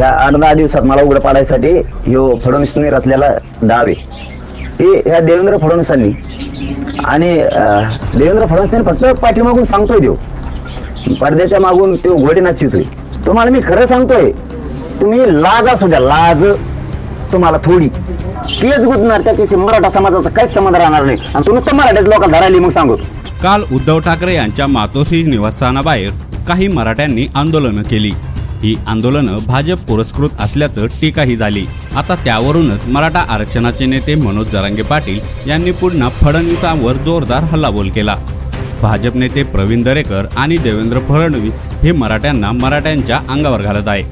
ह्या आठ दहा दिवसात मला उघडं पाडायसाठी ह्यो फडणवीसने रचलेला डाव. आहे हे ह्या देवेंद्र फडणवीसांनी. आणि देवेंद्र फडणवीसांनी फक्त पाठीमागून सांगतोय देव पडद्याच्या मागून तो घोडे नाचितोय तुम्हाला मी खरं सांगतोय तुम्ही लाज असू द्या लाज तुम्हाला थोडी. तेच गुजणार त्याच्याशी मराठा समाजाचा काहीच संबंध राहणार नाही. आणि तुम्ही तर मराठ्यात लोकांना धरायली मग सांगतो काल उद्धव ठाकरे यांच्या मातोश्री निवासस्थानाबाहेर काही मराठ्यांनी आंदोलनं केली. ही आंदोलनं भाजप पुरस्कृत असल्याचं टीकाही झाली. आता त्यावरूनच मराठा आरक्षणाचे नेते मनोज जरांगे पाटील यांनी पुन्हा फडणवीसांवर जोरदार हल्लाबोल केला. भाजप नेते प्रवीण दरेकर आणि देवेंद्र फडणवीस हे मराठ्यांना मराठ्यांच्या अंगावर घालत आहे.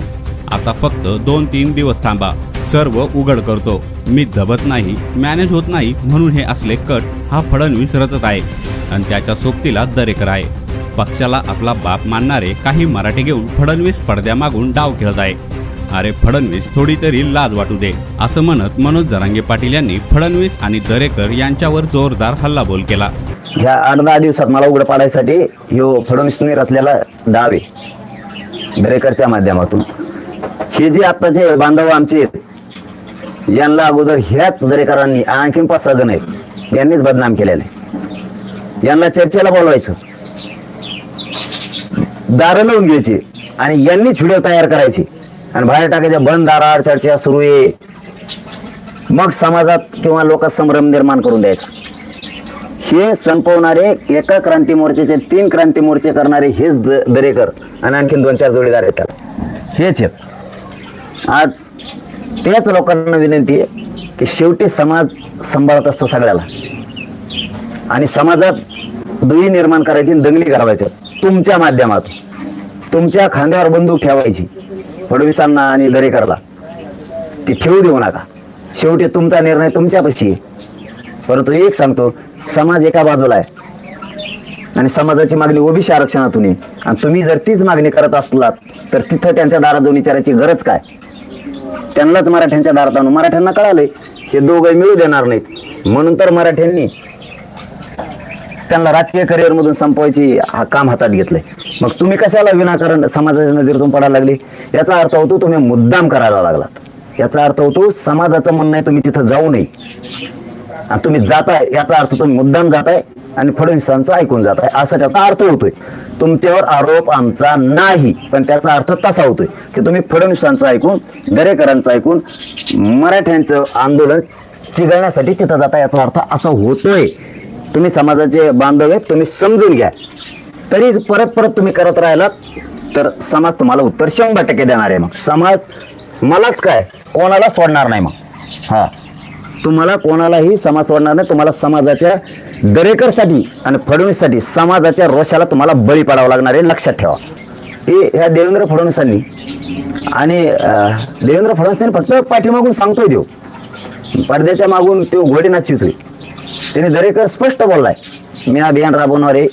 आता फक्त दोन तीन दिवस थांबा. सर्व उघड करतो. मी दबत नाही मॅनेज होत नाही म्हणून हे असले कट हा फडणवीस रचत आहे. आणि त्याच्या सोबतीला दरेकर आहे. पक्षाला आपला बाप मानणारे काही मराठी घेऊन फडणवीस पडद्यामागून डाव खेळत आहे. अरे फडणवीस थोडी तरी लाज वाटू दे असं म्हणत मनोज जरांगे पाटील यांनी फडणवीस आणि दरेकर यांच्यावर जोरदार हल्लाबोल केला. या आठ दहा दिवसात मला उघडं पाडायसाठी ह्यो फडणवीसने रचलेला डाव आहे दरेकरच्या माध्यमातून. हे जे आत्ताचे बांधव आमचे यांना अगोदर ह्याच दरेकरांनी आणखीन पाच सहा जण आहेत यांनीच बदनाम केलेले यांना चर्चेला बोलवायचं. दारं लावून घ्यायची आणि यांनीच व्हिडिओ तयार करायची. आणि बाहेर टाकायच्या बंद दाराआड चर्चा सुरू आहे मग समाजात किंवा लोकात संभ्रम निर्माण करून द्यायचा. हे संपवणारे एका क्रांती मोर्चाचे तीन क्रांती मोर्चे करणारे हेच द- दरेकर आणि आणखीन दोन चार जोडीदार येतात हेच आहेत. आज त्याच लोकांना विनंती आहे की शेवटी समाज सांभाळत असतो सगळ्याला. आणि समाजात दुई निर्माण करायची आणि दंगली करावायच्या तुमच्या माध्यमातून तुमच्या खांद्यावर बंदूक ठेवायची. फडणवीसांना आणि दरेकरला. ती ठेवू देऊ नका. शेवटी तुमचा निर्णय तुमच्यापाशी आहे. परंतु एक सांगतो समाज एका बाजूला आहे. आणि समाजाची मागणी ओबीसी आरक्षणातून आहे. आणि तुम्ही जर तीच मागणी करत असलात तर तिथं त्यांच्या दारात जाऊन विचारायची गरज काय? त्यांनाच मराठ्यांच्या दारात आणून मराठ्यांना कळालंय. हे दोघं मिळू देणार नाहीत. म्हणून तर मराठ्यांनी त्यांना राजकीय करिअर मधून संपवायची हा काम हातात घेतलंय. मग तुम्ही कशाला विनाकारण समाजाच्या नजरेतून पडायला लागले? याचा अर्थ होतो तुम्ही मुद्दाम करायला लागलात. याचा अर्थ होतो समाजाचं म्हणणं आहे तुम्ही तिथं जाऊ नये. आणि तुम्ही जाताय याचा अर्थ तुम्ही मुद्दाम जाताय आणि फडणवीसांचं ऐकून जाताय. असा त्याचा अर्थ होतोय. तुमच्यावर आरोप आमचा नाही पण त्याचा अर्थ तसा होतोय की तुम्ही फडणवीसांचं ऐकून दरेकरांचं ऐकून मराठ्यांचं आंदोलन चिघळण्यासाठी तिथं जाता याचा अर्थ असा होतोय. तुम्ही समाजाचे बांधव आहेत तुम्ही समजून घ्या. तरी परत परत तुम्ही करत राहिलात तर समाज तुम्हाला उत्तर शंभर टक्के देणार आहे मग. समाज मलाच काय कोणाला सोडणार नाही मग. हा. तुम्हाला कोणालाही समाज सोडणार नाही तुम्हाला समाजाच्या दरेकरसाठी आणि फडणवीससाठी समाजाच्या रोषाला तुम्हाला बळी पडावं लागणार आहे लक्षात ठेवा. हे ह्या देवेंद्र फडणवीसांनी आणि देवेंद्र फडणवीसांनी फक्त पाठीमागून सांगतोय देव. पडद्याच्या मागून तो घोडे नाचितोय त्याने दरेकर स्पष्ट बोललाय मी अभियान राबवणार आहे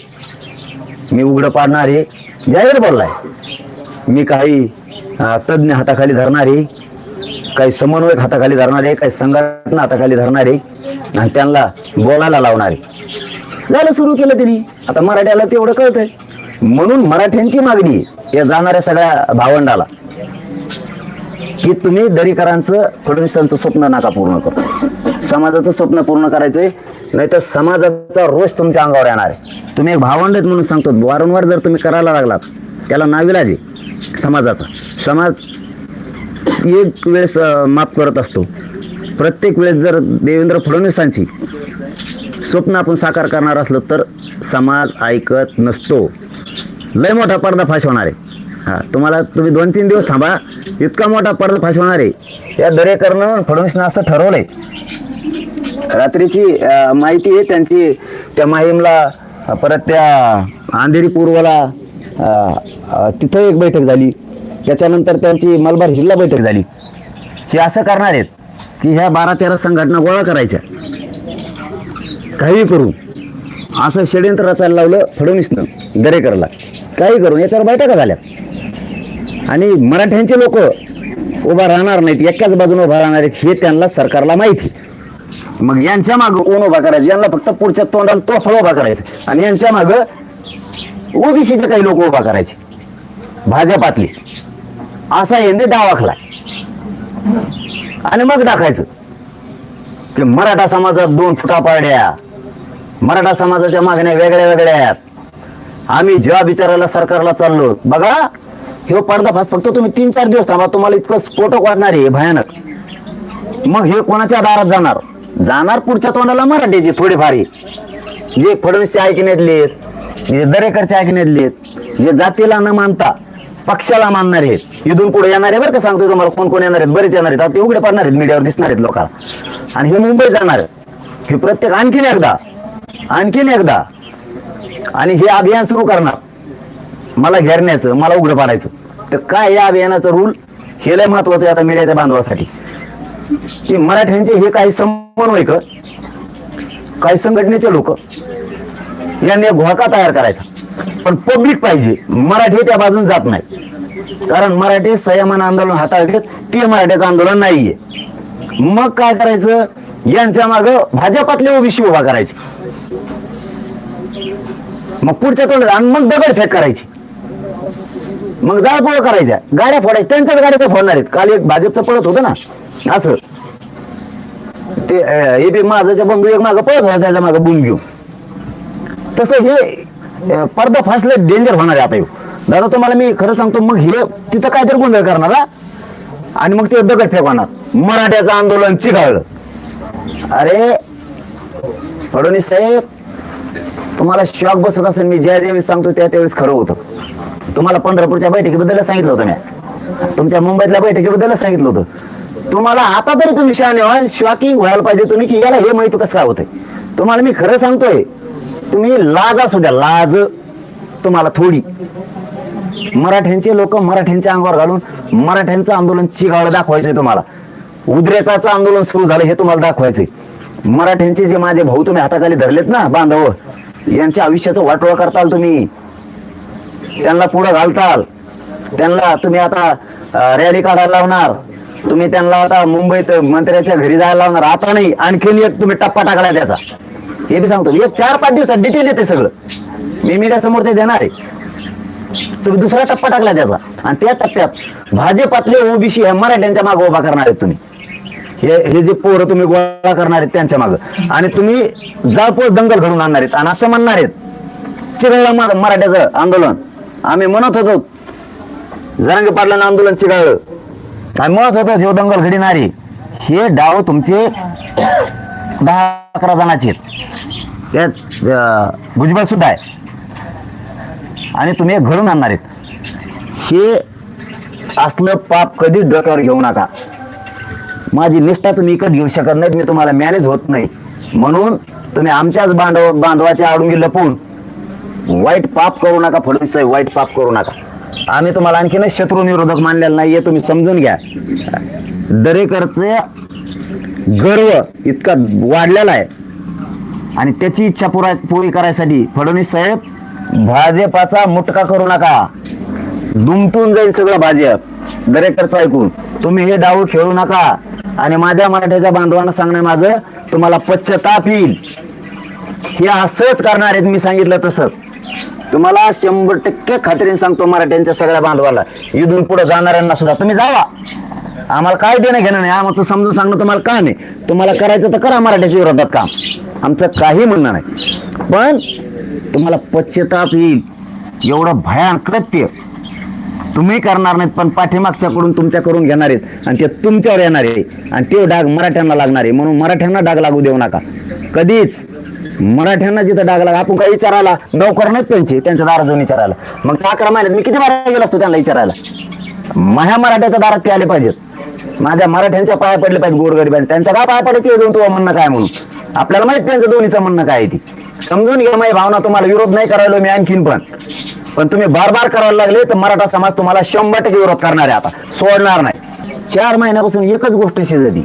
मी उघडं पाडणार आहे जाहीर बोललाय. मी काही तज्ज्ञ हाताखाली धरणार आहे काही समन्वयक हाताखाली धरणार आहे काही संघटना हाताखाली धरणार आहे आणि त्यांना बोलायला लावणार आहे. झालं सुरू केलं तिने. आता मराठ्याला तेवढं कळतंय. म्हणून मराठ्यांची मागणी या जाणाऱ्या सगळ्या भावंडाला की तुम्ही दरीकरांचं फडणवीसांचं स्वप्न नका पूर्ण करू. समाजाचं स्वप्न पूर्ण करायचंय नाही तर समाजाचा रोष तुमच्या अंगावर येणार आहे. तुम्ही एक भावंड आहेत म्हणून सांगतो वारंवार जर तुम्ही करायला लागलात त्याला नाविलाज आहे समाजाचा. समाज एक वेळेस माफ करत असतो. प्रत्येक वेळेस जर देवेंद्र फडणवीसांची स्वप्न आपण साकार करणार असलो तर समाज ऐकत नसतो. लय मोठा पडदा फाश होणार आहे. हा तुम्हाला तुम्ही दोन तीन दिवस थांबा इतका मोठा पडदा फाश होणार आहे. या दरेकरनं फडणवीसनं असं ठरवलंय रात्रीची माहिती आहे त्यांची. त्या माहीमला परत त्या अंधेरी पूर्वला तिथं एक बैठक झाली. त्याच्यानंतर त्यांची मलबार हिल्ला बैठक झाली. हे असं करणार आहेत की ह्या बारा तेरा संघटना गोळा करायच्या. काही करून असं षडयंत्र रचायला लावलं फडणवीसनं दरेकरला. काही करून याच्यावर बैठका झाल्या. आणि मराठ्यांचे लोक उभा राहणार नाहीत एकाच बाजूने उभा राहणार आहेत हे त्यांना सरकारला माहिती मग यांच्या मागं कोण उभा करायचं. यांना फक्त पुढच्या तोंडाला तो फळ उभा करायचा. आणि यांच्या मागं ओबीसीचे काही लोक उभा करायचे. भाजपातले. असा यांनी दावाखला आणि मग दाखायचं. की मराठा समाजात दोन फुटा पाड्या मराठा समाजाच्या मागण्या वेगळ्या वेगळ्या आहेत. आम्ही जेव्हा विचारायला सरकारला चाललो. बघा हे पडदाफास फक्त तुम्ही तीन चार दिवस थांबा. तुम्हाला इतकं स्फोटक वाटणार आहे. भयानक. मग हे कोणाच्या दारात जाणार? जाणार पुढच्या तोंडाला मराठीचे थोडेफार जे फडणवीसचे ऐकण्यातले आहेत जे दरेकरचे ऐकण्यातले आहेत जे जातीला न मानता पक्षाला मानणार आहेत. इथून पुढे येणार आहे बरं का सांगतो तुम्हाला कोण कोण येणार आहेत बरेच येणार आहेत. ते उघडे पडणार आहेत मीडियावर दिसणार आहेत लोकांना आणि हे मुंबईत जाणार आहेत हे प्रत्येक आणखीन एकदा आणखीन एकदा. आणि हे अभियान सुरू करणार. मला घेरण्याचं मला उघडं पाडायचं. तर काय या अभियानाचं रूल हे लय महत्वाचं आहे आता मीडियाच्या बांधवासाठी. की मराठ्यांचे हे काही समन्वयक काही संघटनेचे लोक यांनी एक घोळका तयार करायचा. पण पब्लिक पाहिजे. मराठी त्या बाजून जात नाही कारण मराठी संयमान आंदोलन हाताळतात ते मराठ्याचं आंदोलन नाहीये. मग काय करायचं? यांच्या माग भाजपातले ओबीसी उभा करायचे. मग पुढच्या तोंडात आणि मग दगड फेक करायची. मग जाळपोळ करायच्या. गाड्या फोडायच्या. त्यांच्याच गाड्या ते फोडणार आहेत. काल एक भाजपचं पळत होतं ना. असं. ते हे बी माझाच्या बंधू एक मागं पळत होता त्याच्या मागं बुम घेऊन. तसं हे पडदा फासले डेंजर होणार आहे आता येऊ दादा तुम्हाला मी खरं सांगतो मग हे तिथं काहीतरी गोंधळ करणार आणि मग ते दगड फेकवणार. मराठ्याचं आंदोलन चिघाळलं. अरे फडणवीस साहेब तुम्हाला शॉक बसत असेल मी ज्या ज्यावेळेस सांगतो त्या त्यावेळेस खरं होतं. तुम्हाला पंढरपूरच्या बैठकीबद्दल सांगितलं होतं मी. तुमच्या मुंबईतल्या बैठकीबद्दल सांगितलं होतं. तुम्हाला आता तरी तुम्ही शहाणे व्हा. शॉकिंग व्हायला पाहिजे तुम्ही की याला हे माहिती कसं काय होतंय? तुम्हाला मी खरं सांगतोय तुम्ही लाज असू द्या. लाज तुम्हाला थोडी. मराठ्यांचे लोक मराठ्यांच्या अंगावर घालून मराठ्यांचं आंदोलन चिघावलं दाखवायचंय तुम्हाला. उद्रेकाचं आंदोलन सुरू झालं हे तुम्हाला दाखवायचंय. मराठ्यांचे जे माझे भाऊ तुम्ही हाताखाली धरलेत ना बांधव यांच्या आयुष्याचं वाटोळा करताल तुम्ही. त्यांना पुढं घालताल. त्यांना तुम्ही आता रॅली काढायला लावणार. तुम्ही त्यांना आता मुंबईत मंत्र्याच्या घरी जायला लावणार. आता नाही आणखीन एक तुम्ही टप्पा टाकला त्याचा. हे बी सांगतो. एक चार पाच दिवसात डिटेल येते सगळं. मी मीडिया समोर ते देणार आहे. तुम्ही दुसरा टप्पा टाकला त्याचा. आणि त्या टप्प्यात भाजपातले ओबीसी हे मराठ्यांच्या मागे उभा करणार आहेत तुम्ही. हे हे जे पोरं तुम्ही गोळा करणार आहेत त्यांच्या मागे. आणि तुम्ही जाळपोळ दंगल घडून आणणार आहेत. आणि असं म्हणणार आहेत. चिघळलं मराठ्याचं आंदोलन. आम्ही म्हणत होतो जरांगे पाटलांना आंदोलन चिघळलं. आम्ही म्हणत होतो हे दंगल घडणारे हे डाव तुमचे दहा अकरा जणाचे आहेत. त्यात भुजबळ सुद्धा आहे. आणि तुम्ही घडून आणणार आहेत. हे असलं पाप कधीच डोक्यावर घेऊ नका. माझी निष्ठा तुम्ही विकत घेऊ शकत नाहीत मी तुम्हाला मॅनेज होत नाही. म्हणून तुम्ही आमच्याच बांधव बांधवाच्या आडून लपून वाईट पाप करू नका फडणवीस वाईट पाप करू नका. आम्ही तुम्हाला आणखीनच शत्रू निरोधक मानलेला नाहीये तुम्ही समजून घ्या. दरेकरचे गर्व इतका वाढलेला आहे. आणि त्याची इच्छा पुरा पुरी करायसाठी फडणवीस साहेब भाजपाचा मुटका करू नका. दुमटून जाईल सगळं भाजप. दरेकरचं ऐकून. तुम्ही हे डाव खेळू नका. आणि माझ्या मराठ्याच्या बांधवांना सांगणं माझं तुम्हाला पश्चताप येईल. हे असंच करणार आहेत मी सांगितलं तसंच. तुम्हाला शंभर टक्के खात्रीने सांगतो मराठ्यांच्या सगळ्या बांधवाला. इथून पुढे जाणाऱ्यांना सुद्धा तुम्ही जावा. आम्हाला काय देणं घेणं नाही. आमचं समजून सांगणं तुम्हाला काम आहे तुम्हाला करायचं तर करा मराठ्याच्या विरोधात काम. आमचं काही म्हणणं नाही. पण तुम्हाला पश्चाताप येईल. एवढं भयान कृत्य. तुम्ही करणार नाहीत पण पाठीमागच्याकडून तुमच्याकडून घेणार आहेत. आणि ते तुमच्यावर येणार आहे. आणि ते डाग मराठ्यांना लागणार आहे. म्हणून मराठ्यांना डाग लागू देऊ नका. कधीच. मराठ्यांना जिथं डाग लाग आपण काही विचारायला? नोकर नाहीत त्यांचे त्यांच्या दारात जाऊन विचारायला. मग त्या अकरा महिन्यात मी किती बारा गेलो असतो त्यांना विचारायला? माझ्या मराठ्याच्या दारात ते आले पाहिजेत. माझ्या मराठ्यांच्या पाया पडले पाहिजे गोरगरीब त्यांच्या काय पाया पडत ते जाऊन तुझं म्हणणं काय म्हणून? आपल्याला माहीत त्यांचं दोन्हीचं म्हणणं काय आहे ती. समजून घ्या माझी भावना तुम्हाला विरोध नाही करायला मी आणखीन पण. पण तुम्ही बार बार करायला लागले तर मराठा समाज तुम्हाला शंभर टक्के विरोध करणार आहे आता. सोडणार नाही. चार महिन्यापासून एकच गोष्ट शिजली.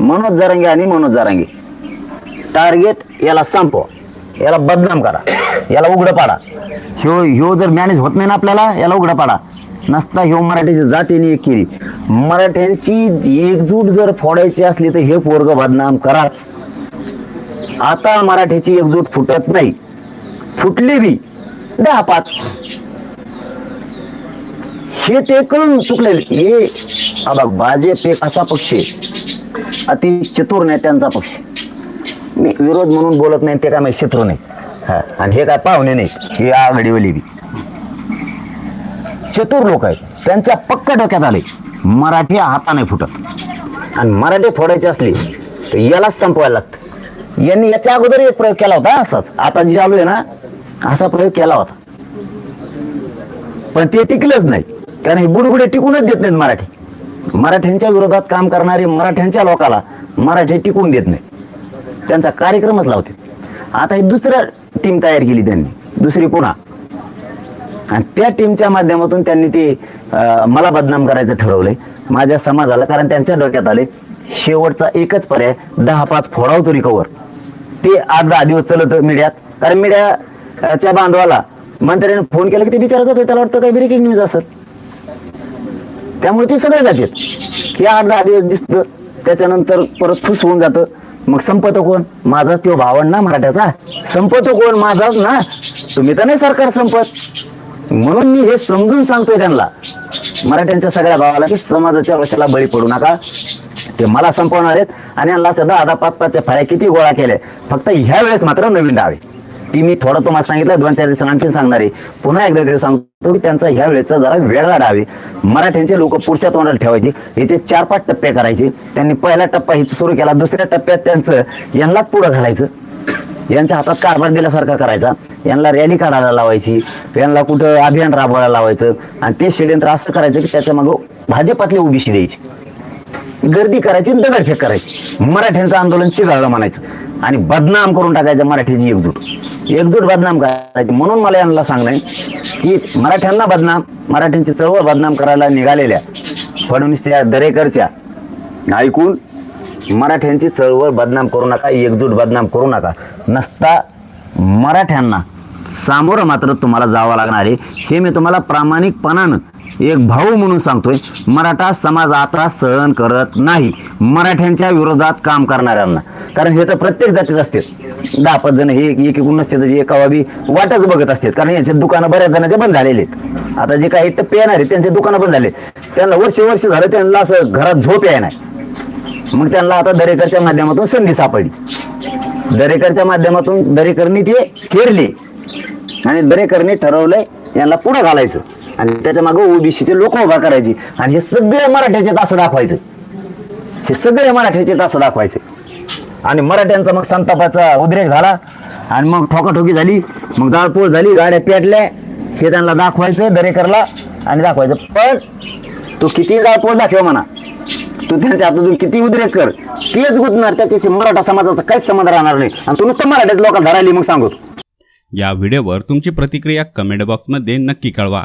मनोज जरांगे आणि मनोज जरांगे. टार्गेट याला संपवा. याला बदनाम करा. याला उघडं पाडा. ह्यो ह्यो जर मॅनेज होत नाही ना आपल्याला याला उघडं पाडा. नसता ह्यो मराठीची जातीने एक केली. मराठ्यांची एकजूट जर फोडायची असली तर हे पोरग बदनाम कराच. आता मराठीची एकजूट फुटत नाही. फुटली बी दहा पाच. हे ते कळून चुकलेले. हे आबा भाजप एक असा पक्ष अति चतुर नेत्यांचा पक्ष मी विरोध म्हणून बोलत नाही ते काय माझे शत्रू नाही हा आणि हे काय पाहुणे नाही हे आघाडीवाली बी. चतुर लोक आहेत त्यांच्या पक्क डोक्यात आले मराठी हाताने फुटत. आणि मराठी फोडायची असली तर यालाच संपवायला लागतं. यांनी याच्या अगोदर एक प्रयोग केला होता असाच. आता जे चालू आहे ना असा प्रयोग केला होता. पण ते टिकलंच नाही कारण हे बुडबुडे टिकूनच देत नाहीत मराठी. मराठ्यांच्या विरोधात काम करणारे मराठ्यांच्या लोकाला मराठी टिकून देत नाही त्यांचा कार्यक्रमच लावते. आता ही दुसरं टीम तयार केली त्यांनी. दुसरी पुन्हा. आणि त्या टीमच्या माध्यमातून त्यांनी ते मला बदनाम करायचं ठरवलंय. माझ्या समाजाला कारण त्यांच्या डोक्यात आले शेवटचा एकच पर्याय दहा पाच फोडाव तरी कवर ते आठ दहा दिवस चलत मीडियात कारण मीडियाच्या बांधवाला मंत्र्याने फोन केला की ते विचारत होते त्याला वाटतं काही ब्रेकिंग न्यूज असत त्यामुळे ते सगळे जातात. हे आठ दहा दिवस दिसतं. त्याच्यानंतर परत फुस होऊन जातं. मग संपतो कोण? माझाच तो भावंड ना मराठ्याचा? संपतो कोण? माझाच ना? तुम्ही तर नाही सरकार संपत. म्हणून मी हे समजून सांगतोय त्यांना. मराठ्यांच्या सगळ्या भावाला की समाजाच्या वशाला बळी पडू नका. ते मला संपवणार आहेत. आणि यांना असं दहा दहा पाच पाचच्या फाळ्या किती गोळा केल्या. फक्त ह्या वेळेस मात्र नवीन डावे. ती मी थोडं तुम्हाला सांगितलं दोन चार दिवसांनी आणखी सांगणार आहे. पुन्हा एकदा तरी सांगतो की त्यांचा ह्या वेळेचा जरा वेगळा डावे मराठ्यांचे लोक पुढच्या तोंडाला ठेवायचे याचे चार पाच टप्पे करायचे. त्यांनी पहिला टप्पा हिच सुरू केला दुसऱ्या टप्प्यात त्यांचं यांनाच पुढं घालायचं. यांच्या हातात कारभार दिल्यासारखा करायचा. यांना रॅली काढायला लावायची यांना कुठं अभियान राबवायला लावायचं. आणि ते षडयंत्र असं करायचं की त्याच्या मागं भाजपातली उभीशी द्यायची. गर्दी करायची दगडफेक करायची. मराठ्यांचं आंदोलन चिघाळलं म्हणायचं. आणि बदनाम करून टाकायचं मराठीची एकजूट. एकजूट बदनाम करायची. म्हणून मला यांना सांगणं की मराठ्यांना बदनाम मराठ्यांची चळवळ बदनाम करायला निघालेल्या फडणवीसच्या दरेकरच्या. ऐकून मराठ्यांची चळवळ बदनाम करू नका एकजूट बदनाम करू नका. नसता मराठ्यांना सामोरं मात्र तुम्हाला जावं लागणार आहे. हे मी तुम्हाला प्रामाणिकपणानं एक भाऊ म्हणून सांगतोय मराठा समाज आता सहन करत नाही. मराठ्यांच्या विरोधात काम करणाऱ्यांना. कारण हे तर प्रत्येक जातीत असते. दहा पाच जण हे एक एकूण नसते एका बी वाटच बघत असतात कारण यांचे दुकानं बऱ्याच जणांचे बंद झालेले आहेत. आता जे काही टप्पे येणार आहेत त्यांचे दुकानं बंद झाले त्यांना वर्ष वर्ष झालं त्यांना असं घरात झोप याय नाही. मग त्यांना आता दरेकरच्या माध्यमातून संधी सापडली. दरेकरच्या माध्यमातून दरेकरनी ते केरले आणि दरेकरने ठरवलंय यांना पुढे घालायचं. आणि त्याच्यामागे ओबीसीचे लोक उभा करायची. आणि हे सगळे मराठ्याचे तास दाखवायचं. हे सगळे मराठ्याचे तास दाखवायचे. आणि मराठ्यांचा मग संतापाचा उद्रेक झाला. आणि मग ठोकाठोकी झाली. मग जाळपोळ झाली. गाड्या पेटल्या. हे त्यांना दाखवायचं दरेकरला आणि दाखवायचं. पण तो किती जाळपोळ दाखव म्हणा. तू त्यांच्या हातातून किती उद्रेक कर. तेच गुतणार. त्याच्याशी मराठा समाजाचा काहीच संबंध राहणार नाही. आणि तू नुसतं मराठ्यात लोकांना धरायली मग सांगतो. या व्हिडिओवर तुमची प्रतिक्रिया कमेंट बॉक्समध्ये नक्की कळवा.